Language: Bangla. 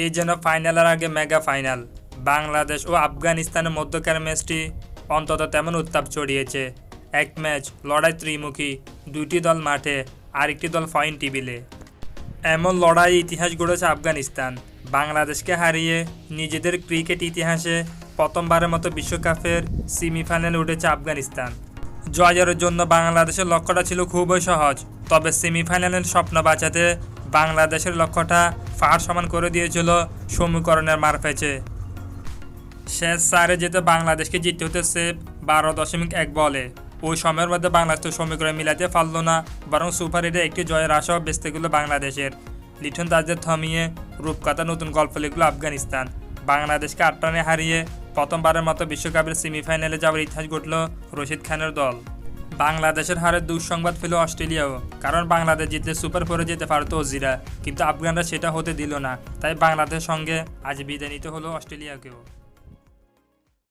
এই যেন ফাইনালের আগে মেগা ফাইনাল বাংলাদেশ ও আফগানিস্তানের মধ্যকার ম্যাচটি অন্তত তেমন উত্তাপ ছড়িয়েছে। এক ম্যাচ লড়াই ত্রিমুখী, দুইটি দল মাঠে, আরেকটি দল পয়েন্ট টেবিলে এমন লড়াই ইতিহাস গড়েছে আফগানিস্তান। বাংলাদেশকে হারিয়ে নিজেদের ক্রিকেট ইতিহাসে প্রথমবারের মতো বিশ্বকাপের সেমিফাইনালে উঠেছে আফগানিস্তান। জয়ের জন্য বাংলাদেশের লক্ষ্যটা ছিল খুবই সহজ, তবে সেমিফাইনালের স্বপ্ন বাঁচাতে বাংলাদেশের লক্ষ্যটা ফার সমান করে দিয়েছিল সমীকরণের মারফেছে শেষ সারে যেতে বাংলাদেশকে জিততে হতে সেভ বারো দশমিক এক বলে। ওই সময়ের মধ্যে বাংলাদেশ সমীকরণ মিলাতে পারল না, বরং সুপার হিটে একটি জয়ের আশাও বেঁচতে গেল বাংলাদেশের। লিটন দাসদের থমিয়ে রূপকথা নতুন গল্প লিখল আফগানিস্তান। বাংলাদেশকে আট রানে হারিয়ে প্রথমবারের মতো বিশ্বকাপের সেমিফাইনালে যাওয়ার ইতিহাস ঘটল রশিদ খানের দল। বাংলাদেশের হারে দুঃসংবাদ পেল অস্ট্রেলিয়াও। কারণ বাংলাদেশ জিতলে সুপার ফোরে যেতে পারত অজিরা, কিন্তু আফগানরা সেটা হতে দিল না। তাই বাংলাদেশের সঙ্গে আজ বিদায় নিতে হলো অস্ট্রেলিয়াকেও।